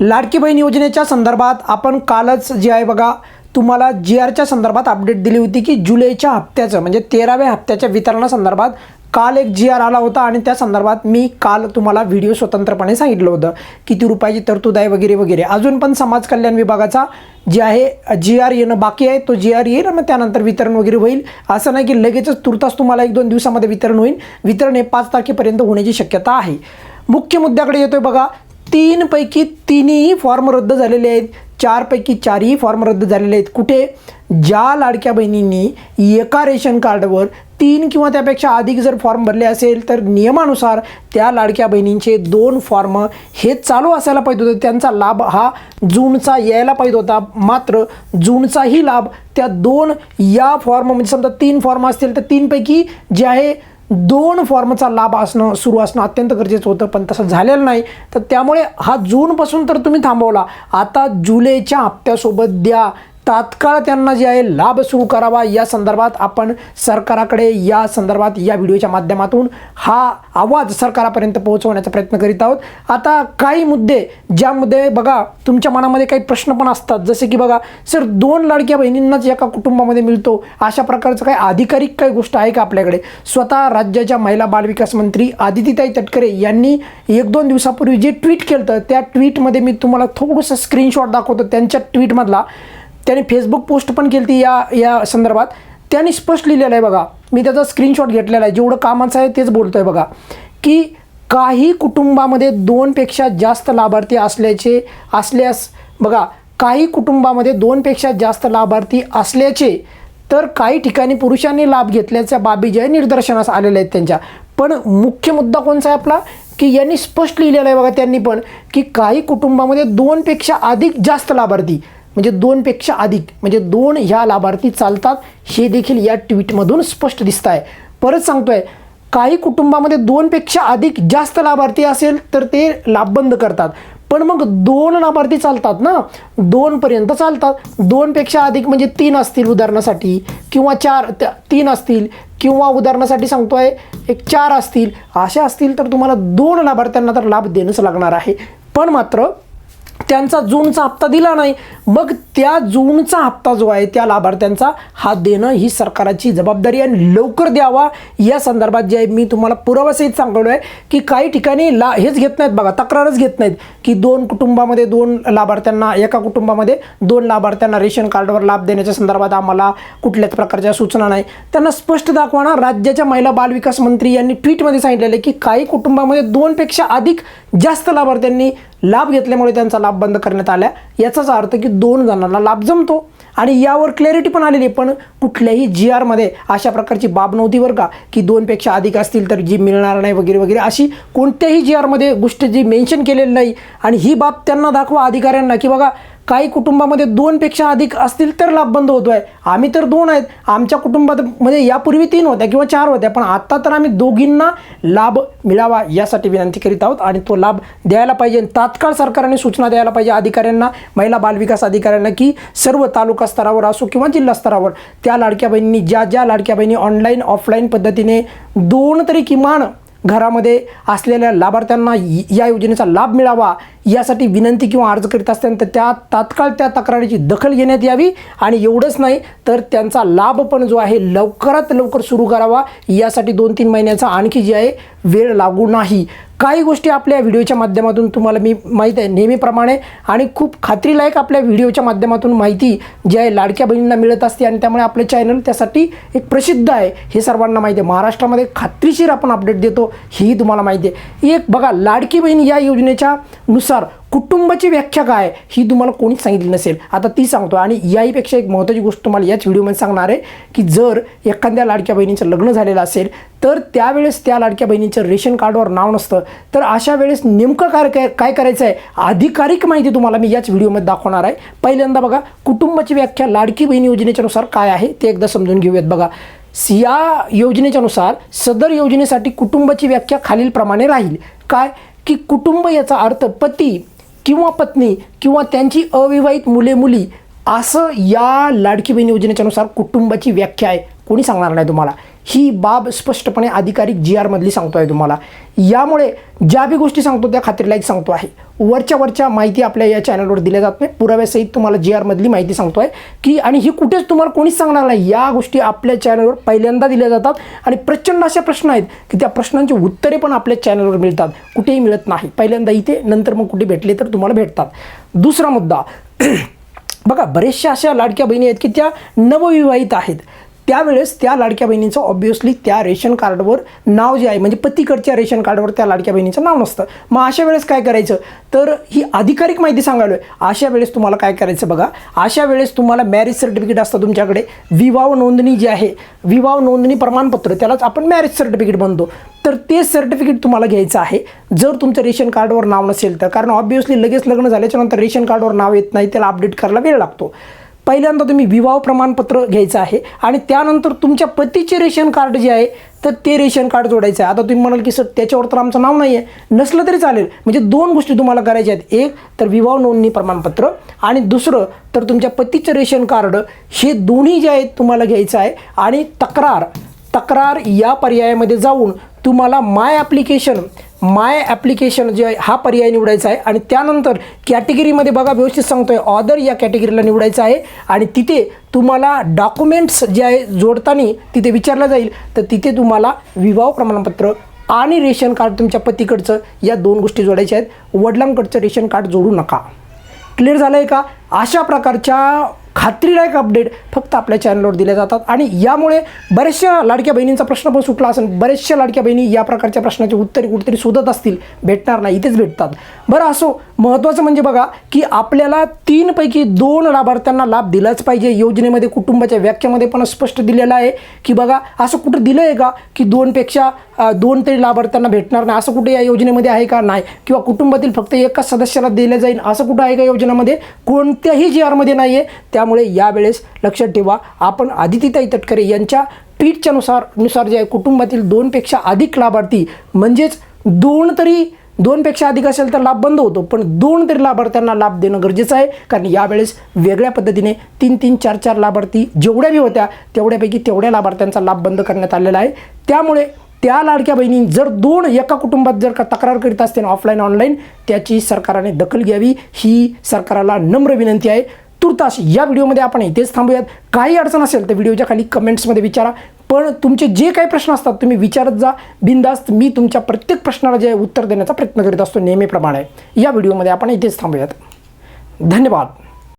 लाडकी बहीण योजनेच्या संदर्भात आपण कालच जे आहे बघा तुम्हाला जी आरच्या संदर्भात अपडेट दिली होती की जुलैच्या हप्त्याचं म्हणजे तेराव्या हप्त्याच्या वितरणासंदर्भात काल एक जी आर आला होता आणि त्या संदर्भात मी काल तुम्हाला व्हिडिओ स्वतंत्रपणे सांगितलं होतं. किती रुपयाची तरतूद आहे वगैरे वगैरे. अजून पण समाज कल्याण विभागाचा जे आहे जी आर येणं बाकी आहे तो जी आर येईल मग त्यानंतर वितरण वगैरे होईल. असं नाही की लगेचच तुर्तास तुम्हाला एक दोन दिवसामध्ये वितरण होईल. वितरण हे पाच तारखेपर्यंत होण्याची शक्यता आहे. मुख्य मुद्द्याकडे येतोय बघा तीनपैकी तिन्ही फॉर्म रद्द झालेले आहेत. चारपैकी चारही फॉर्म रद्द झालेले आहेत. कुठे? ज्या लाडक्या बहिणींनी एका रेशन कार्डवर तीन किंवा त्यापेक्षा अधिक जर फॉर्म भरले असेल तर नियमानुसार त्या लाडक्या बहिणींचे दोन फॉर्म हे चालू असायला पाहिजे होते. त्यांचा लाभ हा जूनचा यायला पाहिजे होता. मात्र जूनचाही लाभ त्या दोन या फॉर्म म्हणजे समजा तीन फॉर्म असतील तर तीनपैकी जे आहे दोन फॉर्मचा लाभ असणं सुरू असणं अत्यंत गरजेचं होतं पण तसं झालेलं नाही. तर त्यामुळे हा जूनपासून तर तुम्ही थांबवला. आता जुलैच्या हप्त्यासोबत द्या. तात्काळ त्यांना जे आहे लाभ सुरू करावा या संदर्भात आपण सरकाराकडे या संदर्भात या व्हिडिओच्या माध्यमातून हा आवाज सरकारापर्यंत पोहोचवण्याचा प्रयत्न करीत आहोत. आता काही मुद्दे ज्यामध्ये बघा तुमच्या मनामध्ये काही प्रश्न पण असतात. जसे की बघा सर दोन लाडक्या बहिणींनाच एका कुटुंबामध्ये मिळतो. अशा प्रकारचं काही आधिकारिक काही गोष्ट आहे का आपल्याकडे? स्वतः राज्याच्या महिला बालविकास मंत्री आदितीताई तटकरे यांनी एक दोन दिवसापूर्वी जे ट्विट केलं त्या ट्विटमध्ये मी तुम्हाला थोडंसं स्क्रीनशॉट दाखवतो. त्यांच्या ट्विटमधला त्याने फेसबुक पोस्ट पण केली ती या या संदर्भात. त्यांनी स्पष्ट लिहिलेलं आहे बघा. मी त्याचा स्क्रीनशॉट घेतलेला आहे. जेवढं कामाचं आहे तेच बोलतो आहे बघा. की काही कुटुंबामध्ये दोनपेक्षा जास्त लाभार्थी असल्याचे असल्यास बघा काही कुटुंबामध्ये दोनपेक्षा जास्त लाभार्थी असल्याचे तर काही ठिकाणी पुरुषांनी लाभ घेतल्याच्या बाबी ज्या निदर्शनास आलेल्या आहेत त्यांच्या. पण मुख्य मुद्दा कोणचा आहे आपला? की यांनी स्पष्ट लिहिलेला आहे बघा त्यांनी पण की काही कुटुंबामध्ये दोनपेक्षा अधिक जास्त लाभार्थी म्हणजे दोनपेक्षा अधिक म्हणजे दोन ह्या लाभार्थी चालतात हे देखील या ट्विटमधून स्पष्ट दिसत आहे परत सांगतोय काही कुटुंबामध्ये दोनपेक्षा अधिक जास्त लाभार्थी असेल तर ते लाभ बंद करतात. पण मग दोन लाभार्थी चालतात ना? दोनपर्यंत चालतात. दोनपेक्षा अधिक म्हणजे तीन असतील उदाहरणासाठी किंवा चार त्या- तीन असतील किंवा उदाहरणासाठी सांगतोय एक चार असतील अशा असतील तर तुम्हाला दोन लाभार्थ्यांना तर लाभ देणंच लागणार आहे. पण मात्र त्यांचा जूनचा हप्ता दिला नाही. मग त्या जूनचा हप्ता जो आहे त्या लाभार्थ्यांचा हा देणं ही सरकाराची जबाबदारी आणि लवकर द्यावा. या संदर्भात जे आहे मी तुम्हाला पुराव्यासहित सांगलो आहे की काही ठिकाणी ला हेच घेत नाहीत बघा तक्रारच घेत नाहीत की दोन कुटुंबामध्ये दोन लाभार्थ्यांना एका कुटुंबामध्ये दोन लाभार्थ्यांना रेशन कार्डवर लाभ देण्याच्या संदर्भात आम्हाला कुठल्याच प्रकारच्या सूचना नाही. त्यांना स्पष्ट दाखवणार राज्याच्या महिला बालविकास मंत्री यांनी ट्विटमध्ये सांगितलेलं आहे की काही कुटुंबामध्ये दोनपेक्षा अधिक जास्त लाभार्थ्यांनी लाभ घेतल्यामुळे त्यांचा लाभ बंद करण्यात आला याचाच अर्थ की दोन जणांना लाभ जमतो. आणि यावर क्लॅरिटी पण आलेली आहे. पण कुठल्याही जी आरमध्ये अशा प्रकारची बाब नव्हती बरं का की दोनपेक्षा अधिक असतील तर जी मिळणार नाही वगैरे वगैरे अशी कोणत्याही जी आरमध्ये गोष्ट जी मेन्शन केलेली नाही. आणि ही बाब त्यांना दाखवा अधिकाऱ्यांना की बघा काही कुटुंबामध्ये दोनपेक्षा अधिक असतील तर लाभ बंद आहे आम्ही तर दोन आहेत. आमच्या कुटुंबात म्हणजे यापूर्वी तीन होत्या किंवा चार होत्या. पण आत्ता तर आम्ही दोघींना लाभ मिळावा यासाठी विनंती करीत आहोत आणि तो लाभ द्यायला पाहिजे. तात्काळ सरकारने सूचना द्यायला पाहिजे अधिकाऱ्यांना महिला बालविकास अधिकाऱ्यांना की सर्व तालुका स्तरावर असो किंवा जिल्हा स्तरावर त्या लाडक्या बहिणींनी ज्या ज्या लाडक्या बहिणी ऑनलाईन ऑफलाईन पद्धतीने दोन तरी किमान घरामध्ये असलेल्या लाभार्थ्यांना या योजनेचा लाभ मिळावा यासाठी विनंती किंवा अर्ज करीत असताना तर त्या तात्काळ त्या तक्रारीची दखल घेण्यात यावी आणि एवढंच नाही तर त्यांचा लाभ पण जो आहे लवकरात लवकर सुरू करावा. यासाठी दोन तीन महिन्याचा आणखी जे आहे वेळ लागू नाही. काही गोष्टी आपल्या व्हिडिओच्या माध्यमातून तुम्हाला मी माहीत आहे नेहमीप्रमाणे आणि खूप खात्रीलायक आपल्या व्हिडिओच्या माध्यमातून माहिती जी आहे लाडक्या बहिणींना मिळत असते आणि त्यामुळे आपलं चॅनल त्यासाठी एक प्रसिद्ध आहे. हे सर्वांना माहिती आहे. महाराष्ट्रामध्ये खात्रीशीर आपण अपडेट देतो ही तुम्हाला माहिती आहे. एक बघा लाडकी बहीण या योजनेच्या सर कुटुंबाची व्याख्या काय ही तुम्हाला कोणीच सांगितली नसेल. आता ती सांगतो आणि याहीपेक्षा एक महत्त्वाची गोष्ट तुम्हाला याच व्हिडिओमध्ये सांगणार आहे की जर एखाद्या लाडक्या बहिणीचं लग्न झालेलं असेल तर त्यावेळेस त्या लाडक्या बहिणीचं रेशन कार्डवर नाव नसतं. तर अशा वेळेस नेमकं काय काय काय करायचं आहे आधिकारिक माहिती तुम्हाला मी याच व्हिडिओमध्ये दाखवणार आहे. पहिल्यांदा बघा कुटुंबाची व्याख्या लाडकी बहीण योजनेच्यानुसार काय आहे ते एकदा समजून घेऊयात बघा. या योजनेच्यानुसार सदर योजनेसाठी कुटुंबाची व्याख्या खालीलप्रमाणे राहील. काय? की कुटुंब याचा अर्थ पती किंवा पत्नी किंवा त्यांची अविवाहित मुले मुली असं या लाडकी बहीण योजनेच्यानुसार कुटुंबाची व्याख्या आहे. कोणी सांगणार नाही तुम्हाला? ही बाब स्पष्टपणे अधिकारिक जी आरमधली सांगतो आहे तुम्हाला. यामुळे ज्या बी गोष्टी सांगतो त्या खात्रीलायक सांगतो आहे. वरच्या वरच्या माहिती आपल्या या चॅनलवर दिल्या जात नाही. पुराव्यासहित तुम्हाला जी आरमधली माहिती सांगतो आहे की आणि ही कुठेच तुम्हाला कोणीच सांगणार नाही. या गोष्टी आपल्या चॅनलवर पहिल्यांदा दिल्या जातात आणि प्रचंड अशा प्रश्न आहेत की त्या प्रश्नांची उत्तरे पण आपल्या चॅनलवर मिळतात. कुठेही मिळत नाही. पहिल्यांदा इथे नंतर मग कुठे भेटले तर तुम्हाला भेटतात. दुसरा मुद्दा. बघा बरेचशा अशा लाडक्या बहिणी आहेत की त्या नवविवाहित आहेत. त्यावेळेस त्या लाडक्या बहिणीचं ऑब्व्हियसली त्या रेशन कार्डवर नाव जे आहे म्हणजे पतीकडच्या रेशन कार्डवर त्या लाडक्या बहिणीचं नाव नसतं. मग अशा वेळेस काय करायचं? तर ही अधिकारिक माहिती सांगायलो आहे अशा वेळेस तुम्हाला काय करायचं बघा? अशा वेळेस तुम्हाला मॅरेज सर्टिफिकेट असतं तुमच्याकडे. विवाह नोंदणी जी आहे विवाह नोंदणी प्रमाणपत्र त्यालाच आपण मॅरेज सर्टिफिकेट म्हणतो. तर ते सर्टिफिकेट तुम्हाला घ्यायचं आहे. जर तुमचं रेशन कार्डवर नाव नसेल तर कारण ऑब्व्हियसली लगेच लग्न झाल्याच्यानंतर रेशन कार्डवर नाव येत नाही त्याला अपडेट करायला वेळ लागतो. पहिल्यांदा तुम्ही विवाह प्रमाणपत्र घ्यायचं आहे आणि त्यानंतर तुमच्या पतीचे रेशन कार्ड जे आहे तर ते रेशन कार्ड जोडायचं आहे. आता तुम्ही म्हणाल की सर त्याच्यावर तर आमचं नाव नाही आहे नसलं तरी चालेल. म्हणजे दोन गोष्टी तुम्हाला करायच्या आहेत. एक तर विवाह नोंदणी प्रमाणपत्र आणि दुसरं तर तुमच्या पतीचं रेशन कार्ड. हे दोन्ही जे आहेत तुम्हाला घ्यायचं आहे. आणि तक्रार तक्रार या पर्यायामध्ये जाऊन तुम्हाला माय ॲप्लिकेशन माय ॲप्लिकेशन जे आहे हा पर्याय निवडायचा आहे. आणि त्यानंतर कॅटेगरीमध्ये बघा व्यवस्थित सांगतो आहे ऑदर या कॅटेगरीला निवडायचं आहे. आणि तिथे तुम्हाला डॉक्युमेंट्स जे आहे जोडताना तिथे विचारलं जाईल. तर तिथे तुम्हाला विवाह प्रमाणपत्र आणि रेशन कार्ड तुमच्या पतीकडचं या दोन गोष्टी जोडायच्या आहेत. वडिलांकडचं रेशन कार्ड जोडू नका. क्लिअर झालं आहे का? अशा प्रकारच्या खात्रीदायक अपडेट फक्त आपल्या चॅनलवर दिल्या जातात. आणि यामुळे बऱ्याचशा लाडक्या बहिणींचा प्रश्न पण सुटला असेल. बऱ्याचशा लाडक्या बहिणी या प्रकारच्या प्रश्नाचे उत्तर कुठेतरी शोधत असतील. भेटणार नाही इथेच भेटतात. बरं असो महत्त्वाचं म्हणजे बघा की आपल्याला तीनपैकी दोन लाभार्थ्यांना लाभ दिलाच पाहिजे. योजनेमध्ये कुटुंबाच्या व्याख्यामध्ये पण स्पष्ट दिलेलं आहे की बघा असं कुठं दिलं आहे का की दोनपेक्षा दोन तरी लाभार्थ्यांना भेटणार नाही? असं कुठे या योजनेमध्ये आहे का नाही? किंवा कुटुंबातील फक्त एकाच सदस्याला दिलं जाईल? असं कुठं आहे का योजनेमध्ये? कोणत्याही जी आरमध्ये नाही आहे त्यामुळे यावेळेस लक्षात ठेवा. आपण आदितीताई तटकरे यांच्या ट्विटच्या नुसार नुसार जे आहे कुटुंबातील दोनपेक्षा अधिक लाभार्थी म्हणजेच दोन तरी दोनपेक्षा अधिक असेल तर लाभ बंद होतो पण दोन तरी लाभार्थ्यांना लाभ देणं गरजेचं आहे कारण यावेळेस वेगळ्या पद्धतीने तीन तीन चार चार लाभार्थी जेवढ्या बी होत्या तेवढ्यापैकी तेवढ्या लाभार्थ्यांचा लाभ बंद करण्यात आलेला आहे. त्यामुळे त्या लाडक्या बहिणी जर दोन एका कुटुंबात जर का तक्रार करीत असतील ऑफलाईन ऑनलाईन त्याची सरकारने दखल घ्यावी. ही सरकारला नम्र विनंती आहे. तुर्तास या व्हिडिओमध्ये आपण इथेच थांबूयात. काही अडचण असेल तर व्हिडिओच्या खाली कमेंट्समध्ये विचारा. पण तुमचे जे काही प्रश्न असतात तुम्ही विचारत जा. बिंदास्त मी तुमच्या प्रत्येक प्रश्नाला जे उत्तर देण्याचा प्रयत्न करीत असतो नेहमीप्रमाणे. या व्हिडिओमध्ये आपण इथेच थांबूयात. धन्यवाद.